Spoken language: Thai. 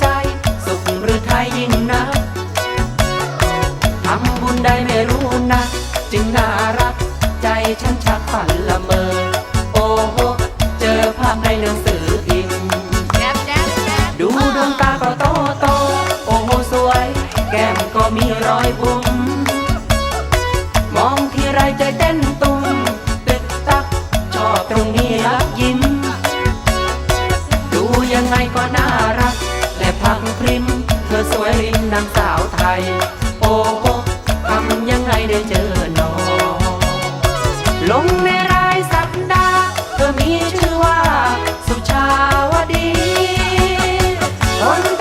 ใจ สุขหรือไทยยิ่งนักทำบุญได้ไม่รู้นะ จึงน่ารัก ใจฉันชักฝันละเมอ โอ้โห เจอภาพในหนังสือพิมพ์แจ๊บแจ๊บแจ๊บดูดวงตาก็โตโต โอ้โห สวย แก้มก็มีรอยบุ๋มมองทีไรใจเต้นตุ ยังไงก็น่ารัก และพักพริม เธอสวยรินนางสาวไทย โอ้โหทำยังไงได้เจอน้องลง